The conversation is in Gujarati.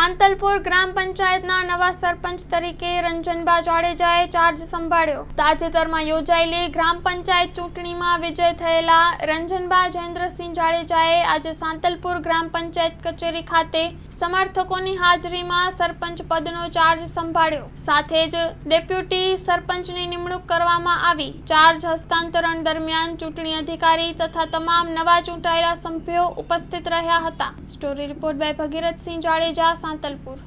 સાંતલપુર ગ્રામ પંચાયતના નવા સરપંચ તરીકે રંજનબા જાડેજાએ ચાર્જ સંભાળ્યો. તાજેતરમાં યોજાયેલી ગ્રામ પંચાયત ચૂંટણીમાં વિજય થયેલા રંજનબા જયેન્દ્રસિંહ જાડેજાએ આજે સાંતલપુર ગ્રામ પંચાયત કચેરી ખાતે સમર્થકોની હાજરીમાં સરપંચ પદનો ચાર્જ સંભાળ્યો. સાથે જ ડેપ્યુટી સરપંચની નિમણૂક કરવામાં આવી. ચાર્જ હસ્તાંતરણ દરમિયાન ચૂંટણી અધિકારી તથા તમામ નવા ચૂંટાયેલા સભ્યો ઉપસ્થિત રહ્યા હતા. Story report by Bhagirathsinh Jadeja Santalpur